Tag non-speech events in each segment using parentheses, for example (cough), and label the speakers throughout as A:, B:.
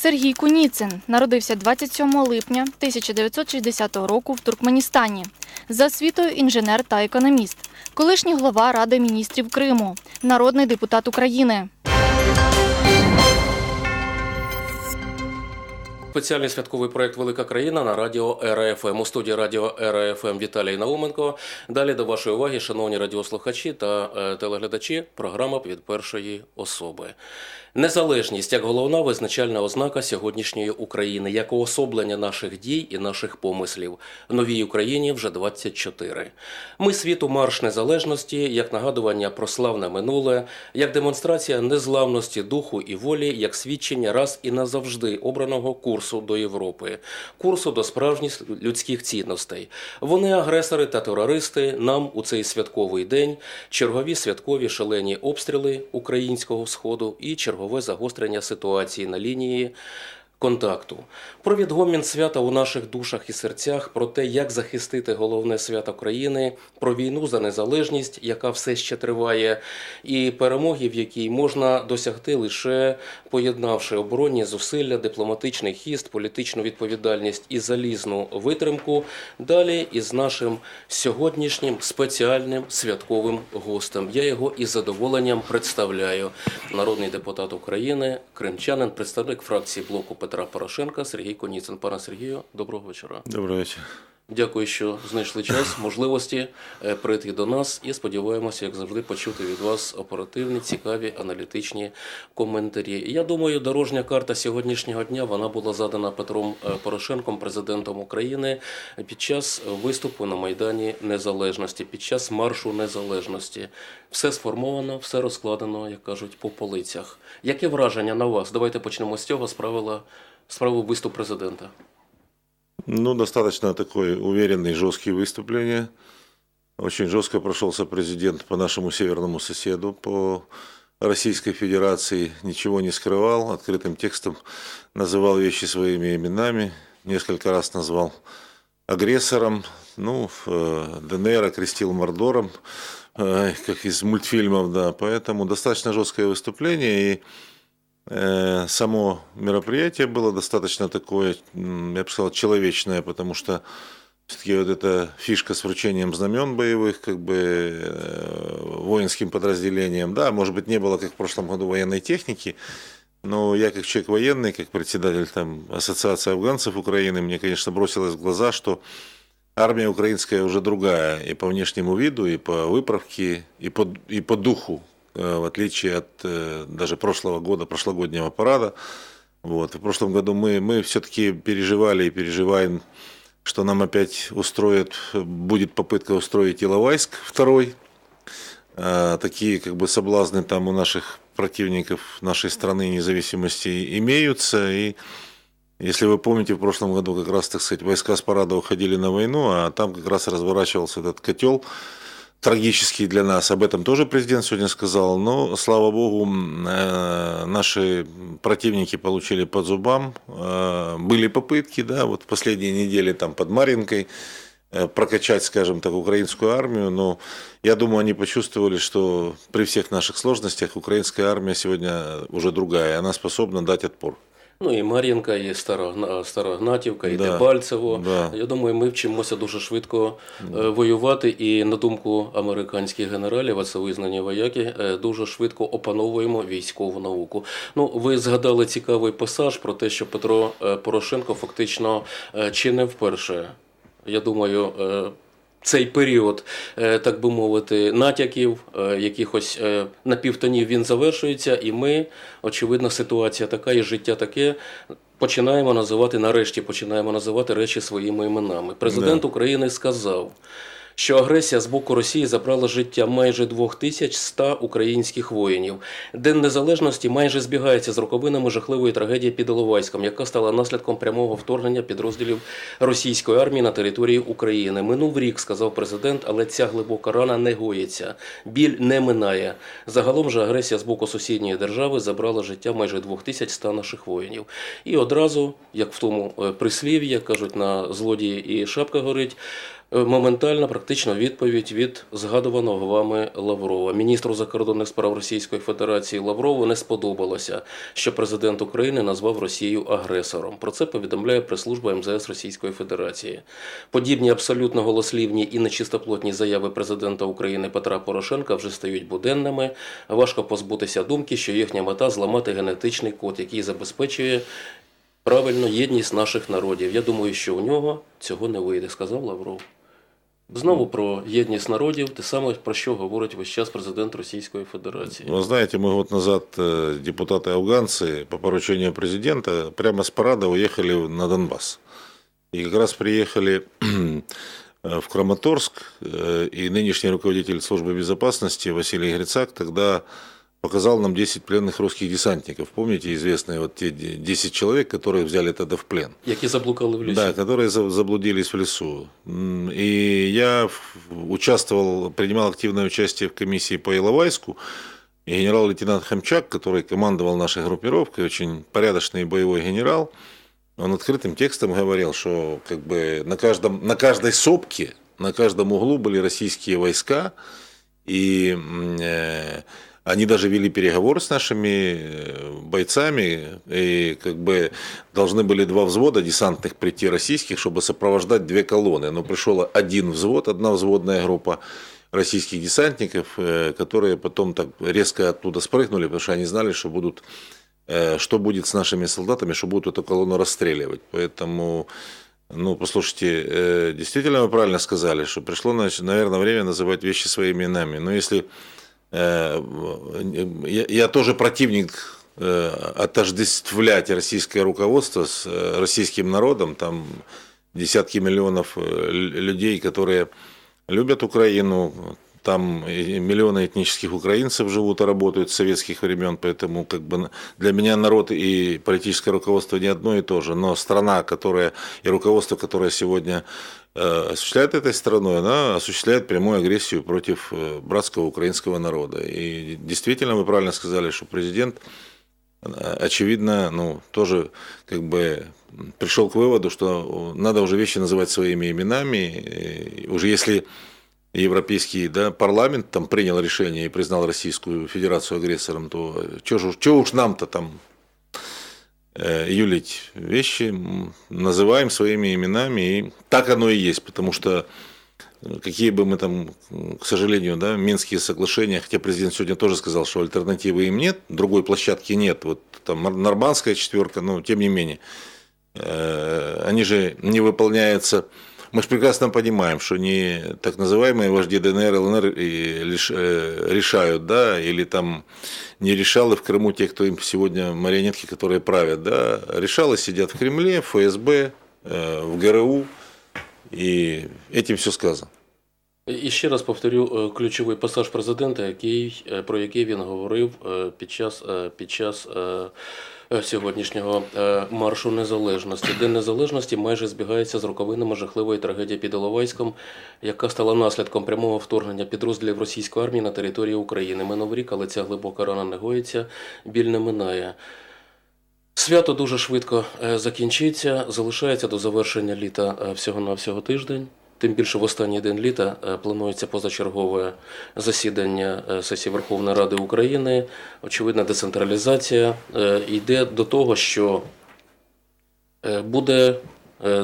A: Сергій Куніцин народився 27 липня 1960 року в Туркменістані. За освітою інженер та економіст, колишній глава Ради міністрів Криму, народний депутат України.
B: Спеціальний святковий проект Велика країна на радіо РФМ. У студії радіо РФМ Віталій Науменко. Далі до вашої уваги, шановні радіослухачі та е, телеглядачі, програма від першої особи. Незалежність як головна визначальна ознака сьогоднішньої України, як уособлення наших дій і наших помислів. Новій Україні вже 24. Ми світу марш незалежності, як нагадування про славне минуле, як демонстрація незламності духу і волі, як свідчення раз і назавжди обраного курсу до Європи, курсу до справжніх людських цінностей. Вони агресори та терористи. Нам у цей святковий день чергові святкові шалені обстріли українського сходу і чергове загострення ситуації на лінії. Контакту про відгомін свята у наших душах і серцях, про те, як захистити головне свято країни, про війну за незалежність, яка все ще триває, і перемоги, в якій можна досягти лише поєднавши оборонні зусилля, дипломатичний хіст, політичну відповідальність і залізну витримку. Далі із нашим сьогоднішнім спеціальним святковим гостем. Я його із задоволенням представляю. Народний депутат України, кримчанин, представник фракції блоку Петра Порошенка Сергій Коніцин. Пане Сергію, доброго вечора.
C: Добрий вечір.
B: Дякую, що знайшли час, можливості е, прийти до нас і сподіваємося, як завжди, почути від вас оперативні, цікаві, аналітичні коментарі. Я думаю, дорожня карта сьогоднішнього дня вона була задана Петром е, Порошенком, президентом України, під час виступу на Майдані Незалежності, під час маршу незалежності. Все сформовано, все розкладено, як кажуть, по полицях. Яке враження на вас? Давайте почнемо з цього. Справила справу виступ президента.
C: Ну, достаточно такой уверенный, жесткий выступление. Очень жестко прошелся президент по нашему северному соседу, по Российской Федерации. Ничего не скрывал, открытым текстом называл вещи своими именами. Несколько раз назвал агрессором. Ну, э, ДНР окрестил Мордором, э, как из мультфильмов, да. Поэтому достаточно жесткое выступление. И само мероприятие было достаточно такое, я бы сказал, человечное, потому что все-таки вот эта фишка с вручением знамен боевых, как бы э, воинским подразделением, да, может быть, не было, как в прошлом году, военной техники, но я как человек военный, как председатель там, Ассоциации афганцев Украины, мне, конечно, бросилось в глаза, что армия украинская уже другая и по внешнему виду, и по выправке, и по, и по духу. Э, в отличие от э, даже прошлого года, прошлогоднего парада. Вот. В прошлом году мы, мы все-таки переживали и переживаем, что нам опять устроят, будет попытка устроить Иловайск второй. Э, такие как бы соблазны там у наших противников нашей страны независимости имеются. И если вы помните, в прошлом году как раз, так сказать, войска с парада уходили на войну, а там как раз разворачивался этот котел трагический для нас. Об этом тоже президент сегодня сказал. Но, слава богу, э, наши противники получили под зубам. Э, были попытки, да, вот в последние недели там под Маринкой э, прокачать, скажем так, украинскую армию, но я думаю, они почувствовали, что при всех наших сложностях украинская армия сегодня уже другая, она способна дать отпор.
B: Ну і Мар'їнка, і Старогна- Старогнатівка, і
C: Да,
B: Дебальцево.
C: да.
B: Я думаю, ми вчимося дуже швидко е, воювати. І на думку американських генералів, а це визнані вояки, е, дуже швидко опановуємо військову науку. Ну, ви згадали цікавий пасаж про те, що Петро е, Порошенко фактично чи не вперше. Я думаю, цей період, е, так би мовити, натяків, е, якихось е, напівтонів він завершується, і ми, очевидно, ситуація така і життя таке. Починаємо називати нарешті, починаємо називати речі своїми іменами. Президент України сказав, що агресія з боку Росії забрала життя майже 2100 українських воїнів. День незалежності майже збігається з роковинами жахливої трагедії під Іловайськом, яка стала наслідком прямого вторгнення підрозділів російської армії на території України. Минув рік, сказав президент, але ця глибока рана не гоїться. Біль не минає. Загалом же агресія з боку сусідньої держави забрала життя майже 2100 наших воїнів. І одразу, як в тому е, прислів'ї, кажуть, на злодії і шапка горить. Е, Моментальна практична відповідь від згадуваного вами Лаврова. Міністру закордонних справ Російської Федерації Лаврову не сподобалося, що президент України назвав Росію агресором. Про це повідомляє прес-служба МЗС Російської Федерації. Подібні абсолютно голослівні і нечистоплотні заяви президента України Петра Порошенка вже стають буденними. Важко позбутися думки, що їхня мета зламати генетичний код, який забезпечує правильно єдність наших народів. Я думаю, що у нього цього не вийде, сказав Лавров. Знову про єдність народів, те саме про що говорить весь час президент Російської Федерації.
C: Вы знаете, мы год назад э, депутаты-афганцы по поручению президента прямо с парада уехали на Донбасс. И как раз приехали э, в Краматорск, э, и нынешний руководитель службы безопасности Василий Грицак тогда показал нам 10 пленных русских десантников. Помните известные вот те 10 человек, которых взяли тогда в плен?
B: Які заблукали в лісі.
C: Да, которые за- заблудились в лесу. М, И я в- участвовал, принимал активное участие в комиссии по Иловайску. И генерал-лейтенант Хамчак, который командовал нашей группировкой, очень порядочный боевой генерал, он открытым текстом говорил, что как бы на, каждом, на каждой сопке, на каждом углу были российские войска, и м, э, они даже вели переговоры с нашими э, бойцами, и как бы должны были два взвода десантных прийти российских, чтобы сопровождать две колонны. Но пришел один взвод, одна взводная группа российских десантников, э, которые потом так резко оттуда спрыгнули, потому что они знали, что будут э, что будет с нашими солдатами, что будут эту колонну расстреливать. Поэтому, ну, послушайте, действительно вы правильно сказали, что пришло, наверное, время называть вещи своими именами. Но если я, я тоже противник э, отождествлять российское руководство с э, российским народом, там десятки миллионов э, людей, которые любят Украину, там миллионы этнических украинцев живут и работают с советских времен, поэтому как бы для меня народ и политическое руководство не одно и то же, но страна, которая и руководство, которое сегодня э, осуществляет этой страной, она осуществляет прямую агрессию против э, братского украинского народа. И действительно, вы правильно сказали, что президент э, очевидно, ну, тоже как бы пришел к выводу, что надо уже вещи называть своими именами. И уже если Европейский да, парламент там принял решение и признал Российскую Федерацию агрессором, то что уж нам-то там э, юлить вещи, называем своими именами, и так оно и есть, потому что э, какие бы мы там, к сожалению, да, Минские соглашения, хотя президент сегодня тоже сказал, что альтернативы им нет, другой площадки нет, вот там Нормандская четверка, но тем не менее, э, они же не выполняются. Мы же прекрасно понимаем, что не так называемые вожди ДНР, ЛНР и лиш- э, решают, да, или там не решалы в Крыму те, кто им сегодня марионетки, которые правят, да, решалы сидят в Кремле, в ФСБ, э, в ГРУ, и этим все сказано.
B: І ще раз повторю е, ключовий пасаж президента, який, е, про який він говорив е, під час, е, під час е, е, Сьогоднішнього е, маршу незалежності. День незалежності майже збігається з роковинами жахливої трагедії під Іловайськом, яка стала наслідком прямого вторгнення підрозділів російської армії на територію України. Минув рік, але ця глибока рана не гоїться, біль не минає. Свято дуже швидко е, закінчиться, залишається до завершення літа е, всього-навсього тиждень. Тим більше в останній день літа е, планується позачергове засідання е, сесії Верховної Ради України. Очевидна децентралізація Е, йде до того, що буде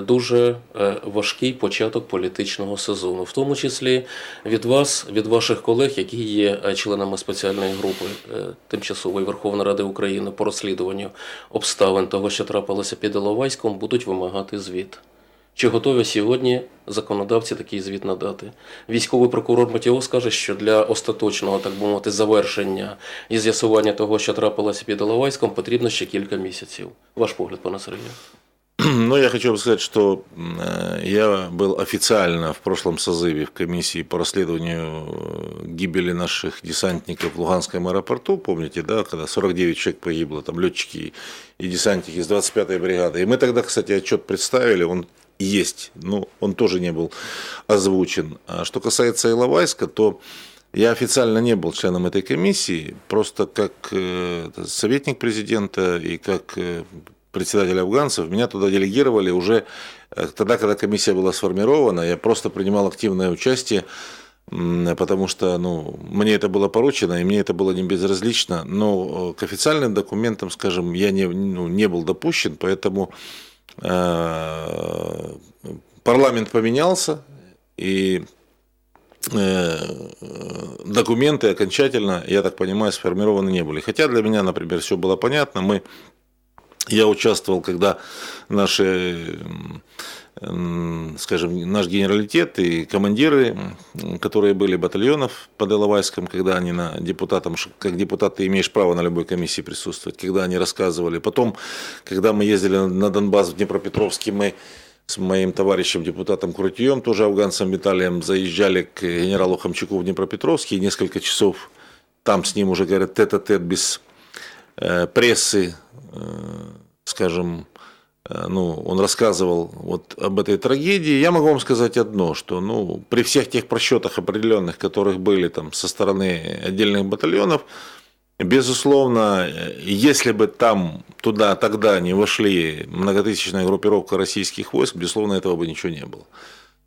B: дуже важкий початок політичного сезону, в тому числі від вас, від ваших колег, які є членами спеціальної групи тимчасової Верховної Ради України по розслідуванню обставин того, що трапилося під Іловайськом, будуть вимагати звіт. Чи готові сьогодні законодавці такий звіт надати? Військовий прокурор Матіо скаже, що для остаточного, так би мовити, завершення і з'ясування того, що трапилося під Оловайськом, потрібно ще кілька місяців. Ваш погляд, пане Сергію. (clears throat)
C: Ну, я хочу вам сказать, что э, я был официально в прошлом созыве в комиссии по расследованию э, гибели наших десантников в Луганском аэропорту, помните, да, когда 49 человек погибло, там летчики и десантники из 25-й бригады. И мы тогда, кстати, отчет представили, он есть, но он тоже не был озвучен. А что касается Иловайска, то я официально не был членом этой комиссии, просто как э, советник президента и как председатель афганцев, меня туда делегировали уже э, тогда, когда комиссия была сформирована. Я просто принимал активное участие, потому что ну, мне это было поручено, и мне это было не безразлично. Но э, к официальным документам, скажем, я не, ну, не был допущен, поэтому э, парламент поменялся, и э, документы окончательно, я так понимаю, сформированы не были. Хотя для меня, например, все было понятно. Мы, я участвовал, когда наши, скажем, наш генералитет и командиры, которые были батальонов под Иловайском, когда они на депутатам, как депутат ты имеешь право на любой комиссии присутствовать, когда они рассказывали. Потом, когда мы ездили на Донбасс в Днепропетровске, мы с моим товарищем, депутатом Крутием, тоже афганцем Виталием, заезжали к генералу Хамчуку в Днепропетровске, и несколько часов там с ним уже, говорят, тет-а-тет без э, прессы, э, скажем, э, ну, он рассказывал вот об этой трагедии. Я могу вам сказать одно, что ну, при всех тех просчетах определенных, которых были там со стороны отдельных батальонов, Безусловно, если бы там туда тогда не вошли многотысячная группировка российских войск, безусловно, этого бы ничего не было.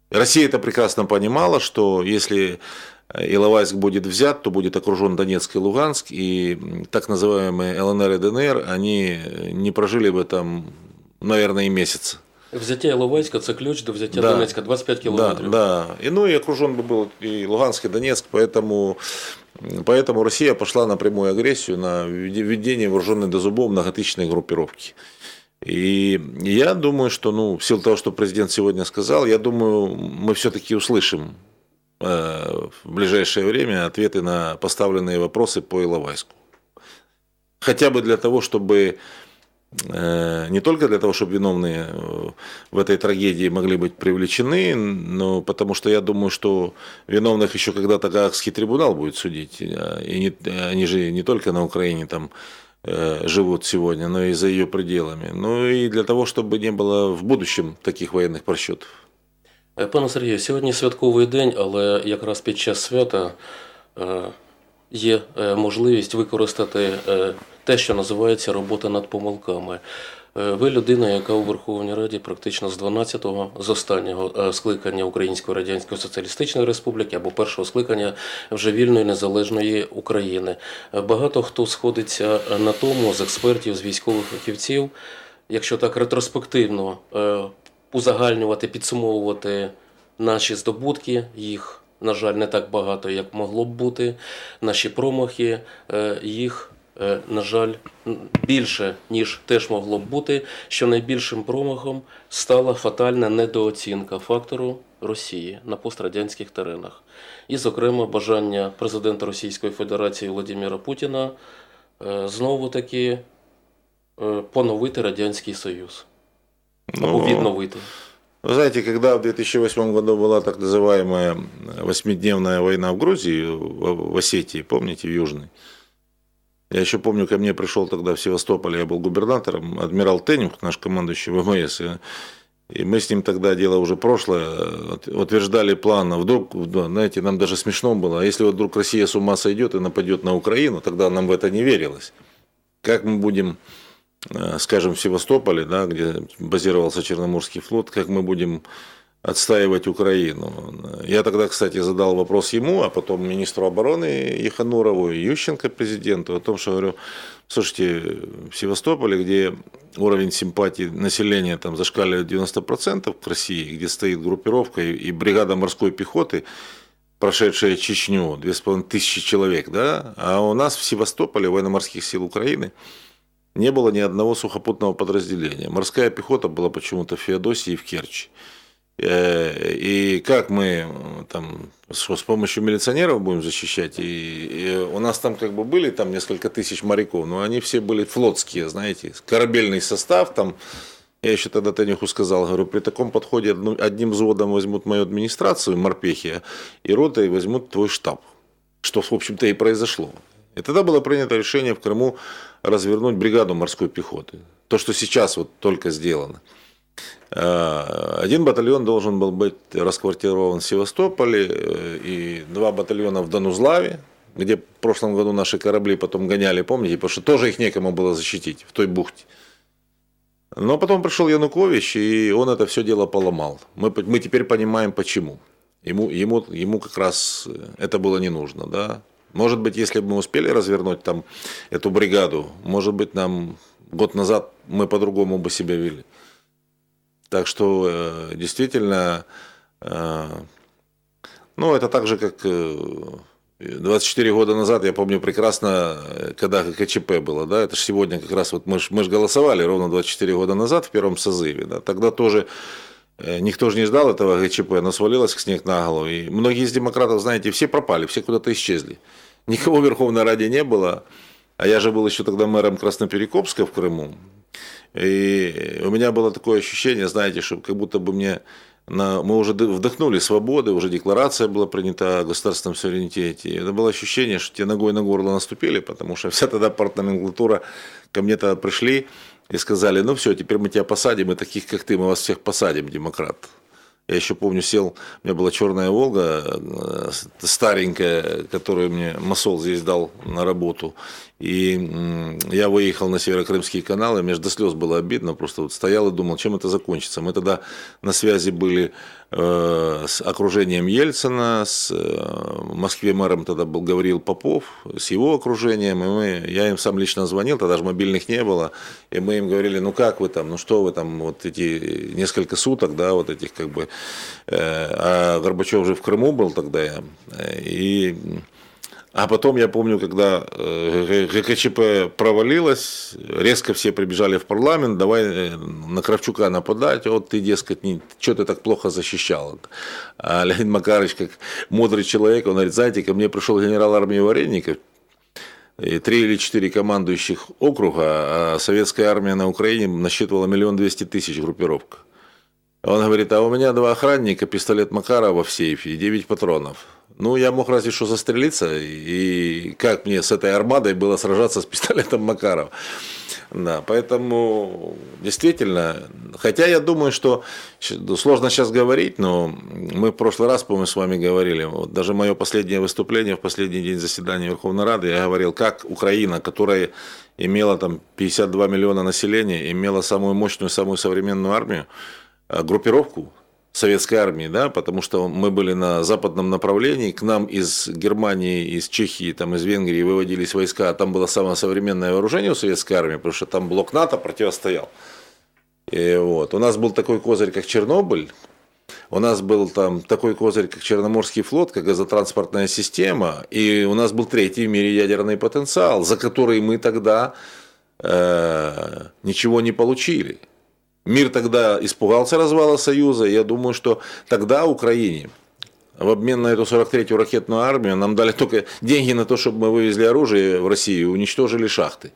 C: Россия это прекрасно понимала, что если Иловайск будет взят, то будет окружен Донецк и Луганск, и так называемые ЛНР и ДНР, они не прожили бы там, наверное, и месяц.
B: Взяття Іловайська – це ключ до взяття
C: Да.
B: Донецька, 25
C: Да,
B: кілометрів.
C: да. И, ну и окружен бы был и Луганск, и Донецк, поэтому, поэтому Россия пошла на прямую агрессию, на введение вооруженной до зубов многотысячной группировки. И я думаю, что, ну, в силу того, что президент сегодня сказал, я думаю, мы все-таки услышим э, в ближайшее время ответы на поставленные вопросы по Иловайску. Хотя бы для того, чтобы э, не только для того, чтобы виновные э, в этой трагедии могли быть привлечены, но потому что я думаю, что виновных еще когда-то Гаагский трибунал будет судить. А, И не- они же не только на Украине там э, живут сегодня, но и за ее пределами. Ну и для того, чтобы не было в будущем таких военных просчетов.
B: Е, Пане Сергію, сьогодні святковий день, але якраз під час свята е, є е, можливість використати те, що називається робота над помилками. Ви людина, яка у Верховній Раді практично з 12-го, з останнього скликання Української Радянської Соціалістичної Республіки або першого скликання вже вільної незалежної України. Багато хто сходиться на тому з експертів, з військових фахівців, якщо так ретроспективно узагальнювати, підсумовувати наші здобутки, їх, на жаль, не так багато, як могло б бути. Наші промахи, е, їх, е, на жаль, більше, ніж теж могло б бути, що найбільшим промахом стала фатальна недооцінка фактору Росії на пострадянських теренах. І, зокрема, бажання президента Російської Федерації Владимира Путіна е, знову таки поновити Радянський Союз. Або
C: Ну,
B: відновити.
C: Вы знаете, когда в 2008 году была так называемая восьмидневная война в Грузии, в Осетии, помните, в Южной, я еще помню, ко мне пришел тогда в Севастополе, я был губернатором, адмирал Тенюх, наш командующий ВМС, и, мы с ним тогда, дело уже прошлое, утверждали план, а вдруг, знаете, нам даже смешно было, а если вот вдруг Россия с ума сойдет и нападет на Украину, тогда нам в это не верилось. Как мы будем скажем, в Севастополе, да, где базировался Черноморский флот, как мы будем отстаивать Украину. Я тогда, кстати, задал вопрос ему, а потом министру обороны Еханурову Ющенко президенту о том, что говорю, слушайте, в Севастополе, где уровень симпатии населения там зашкаливает 90% к России, где стоит группировка и бригада морской пехоты, прошедшая Чечню, 2500 человек, да, а у нас в Севастополе, военно-морских сил Украины, не было ни одного сухопутного подразделения. Морская пехота была почему-то в Феодосии и в Керчи. Э, И как мы там с помощью милиционеров будем защищать? И, и у нас там как бы были там несколько тысяч моряков, но они все были флотские, знаете, корабельный состав там. Я еще тогда Танюху сказал, говорю, при таком подходе одним взводом возьмут мою администрацию, морпехи, и ротой возьмут твой штаб. Что, в общем-то, и произошло. И тогда было принято решение в Крыму развернуть бригаду морской пехоты. То, что сейчас вот только сделано. Э, Один батальон должен был быть расквартирован в Севастополе э, и два батальона в Донузлаве, где в прошлом году наши корабли потом гоняли, помните, потому что тоже их некому было защитить в той бухте. Но потом пришел Янукович, и он это все дело поломал. Мы, мы теперь понимаем, почему. Ему, ему, ему как раз это было не нужно. Да? Может быть, если бы мы успели развернуть там эту бригаду, может быть, нам год назад мы по-другому бы себя вели. Так что э, действительно, э, ну, это так же, как э, 24 года назад, я помню прекрасно, э, когда КЧП было, да, это же сегодня как раз, вот мы же мы ж голосовали ровно 24 года назад в первом созыве, да, тогда тоже э, никто же не ждал этого ГЧП, но свалилось снег на голову, и многие из демократов, знаете, все пропали, все куда-то исчезли, никого в Верховной Раде не было, а я же был еще тогда мэром Красноперекопска в Крыму, и у меня было такое ощущение, знаете, что как будто бы мне на, мы уже вдохнули свободы, уже декларация была принята о государственном суверенитете. Это было ощущение, что те ногой на горло наступили, потому что вся тогда партноменклатура ко мне тогда пришли и сказали, ну все, теперь мы тебя посадим, и таких, как ты, мы вас всех посадим, демократ. Я еще помню, сел, у меня была черная Волга, э, старенькая, которую мне Масол здесь дал на работу. И я выехал на Северокрымский канал, и мне ж до слез было обидно, просто вот стоял и думал, чем это закончится. Мы тогда на связи были с окружением Ельцина, с э, Москве мэром тогда был Гавриил Попов, с его окружением, и мы, я им сам лично звонил, тогда же мобильных не было, и мы им говорили, ну как вы там, ну что вы там, вот эти несколько суток, да, вот этих как бы, э, а Горбачев же в Крыму был тогда, э, и а потом я помню, когда э, ГКЧП провалилось, резко все прибежали в парламент, давай э, на Кравчука нападать, вот ты, дескать, не, что ты так плохо защищал. А Леонид Макарович, как мудрый человек, он говорит, знаете, ко мне пришел генерал армии Вареников, и три или четыре командующих округа, а советская армия на Украине насчитывала миллион двести тысяч группировок. Он говорит, а у меня два охранника, пистолет Макарова в сейфе и 9 патронов. Ну, я мог разве что застрелиться, и как мне с этой армадой было сражаться с пистолетом Макарова. Да, поэтому действительно, хотя я думаю, что ну, сложно сейчас говорить, но мы в прошлый раз, по-моему, с вами говорили, вот даже мое последнее выступление в последний день заседания Верховной Рады, я говорил, как Украина, которая имела там 52 миллиона населения, имела самую мощную, самую современную армию, э, группировку советской армии, да, потому что мы были на западном направлении, к нам из Германии, из Чехии, там, из Венгрии выводились войска, а там было самое современное вооружение у советской армии, потому что там блок НАТО противостоял. И вот. У нас был такой козырь, как Чернобыль, у нас был там такой козырь, как Черноморский флот, как газотранспортная система, и у нас был третий в мире ядерный потенциал, за который мы тогда э, ничего не получили. Мир тогда испугался развала Союза. Я думаю, что тогда Украине в обмен на эту 43-ю ракетную армию нам дали только деньги на то, чтобы мы вывезли оружие в Россию и уничтожили шахты.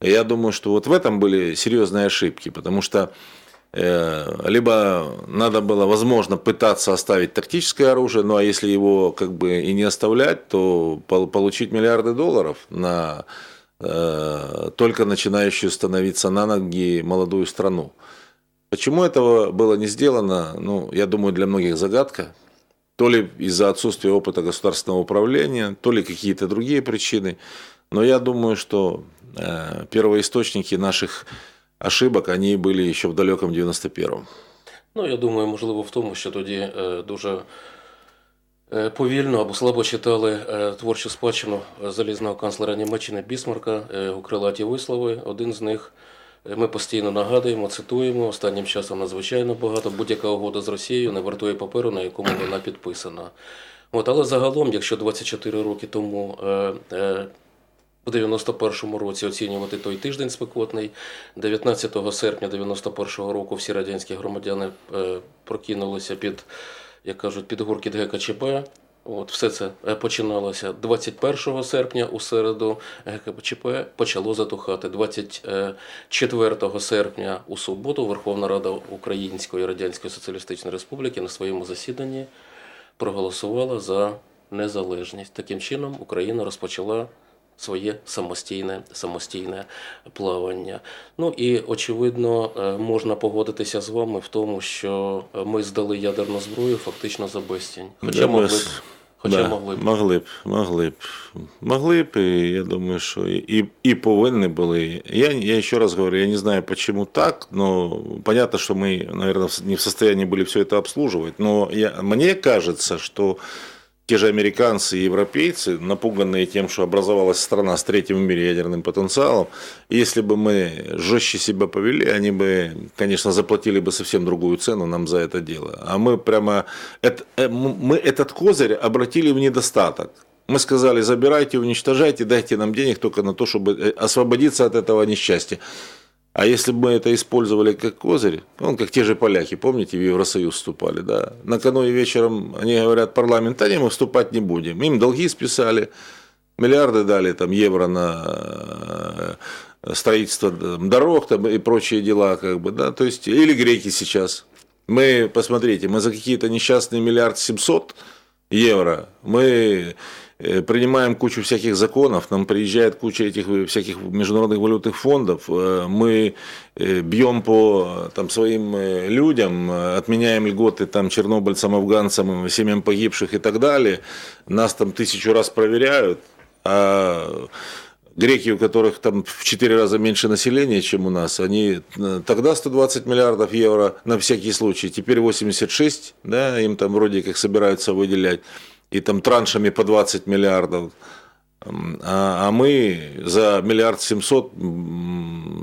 C: Я думаю, что вот в этом были серьезные ошибки, потому что э, либо надо было, возможно, пытаться оставить тактическое оружие, ну а если его как бы и не оставлять, то пол- получить миллиарды долларов на э, только начинающую становиться на ноги молодую страну. Почему этого было не сделано, ну, я думаю, для многих загадка. То ли из-за отсутствия опыта государственного управления, то ли какие-то другие причины. Но я думаю, что э, первоисточники наших ошибок, они были еще в далеком 91-м.
B: Ну, я думаю, можливо, в тому, що тоді е, дуже е, повільно або слабо читали е, творчу спадщину е, залізного канцлера Німеччини Бісмарка е, у крилаті вислови. Один з них е, ми постійно нагадуємо, цитуємо. Останнім часом надзвичайно багато. Будь-яка угода з Росією не вартує паперу, на якому вона підписана. От, але загалом, якщо 24 роки тому е, е, у 91-му році оцінювати той тиждень спекотний. 19 серпня 91-го року всі радянські громадяни е, прокинулися під, як кажуть, під гуркіт ГКЧП. От, все це е, починалося 21 серпня у середу ГКЧП почало затухати. 24 серпня у суботу Верховна Рада Української Радянської Соціалістичної Республіки на своєму засіданні проголосувала за незалежність. Таким чином Україна розпочала своє самостійне, самостійне плавання. Ну і очевидно, е, можна погодитися з вами в тому, що е, ми здали ядерну зброю фактично за безцінь. Хоча могли б Хоча
C: Да,
B: могли б.
C: Могли б, могли б. Могли б, і я думаю, що і, і повинні були. Я, я еще раз говорю, я не знаю, почему так, но понятно, что мы, наверное, не в состоянии были все это обслуживать, но я, мне кажется, что те же американцы и европейцы, напуганные тем, что образовалась страна с третьим в мире ядерным потенциалом, если бы мы жестче себя повели, они бы, конечно, заплатили бы совсем другую цену нам за это дело. А мы прямо, э, мы этот козырь обратили в недостаток. Мы сказали, забирайте, уничтожайте, дайте нам денег только на то, чтобы э, освободиться от этого несчастья. А если бы мы это использовали как козырь, он как те же поляки, помните, в Евросоюз вступали, да? Накануне вечером они говорят, парламент, да не, мы вступать не будем. Им долги списали, миллиарды дали там евро на э, строительство дорог там, и прочие дела, как бы, да, то есть, или греки сейчас. Мы, посмотрите, мы за какие-то несчастные миллиард семьсот евро, мы принимаем кучу всяких законов, нам приезжает куча этих э, всяких международных валютных фондов, э, мы э, бьем по там, своим э, людям, э, отменяем льготы там, чернобыльцам, афганцам, э, семьям погибших и так далее, нас там тысячу раз проверяют, а греки, у которых там в 4 раза меньше населения, чем у нас, они э, тогда 120 миллиардов евро на всякий случай, теперь 86, да, им там вроде как собираются выделять, и там траншами по 20 миллиардов. А, мы за миллиард семьсот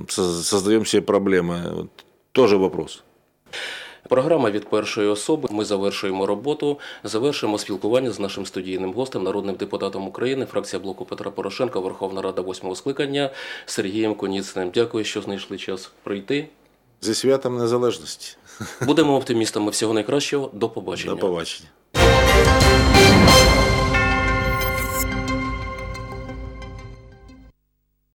C: создаем себе проблемы. Тоже вопрос.
B: Програма від першої особи. Ми завершуємо роботу, завершуємо спілкування з нашим студійним гостем, народним депутатом України, фракція блоку Петра Порошенка, Верховна Рада восьмого скликання Сергієм Коніциним. Дякую, що знайшли час прийти.
C: Зі святом незалежності.
B: Будемо оптимістами. Всього найкращого. До побачення.
C: До побачення.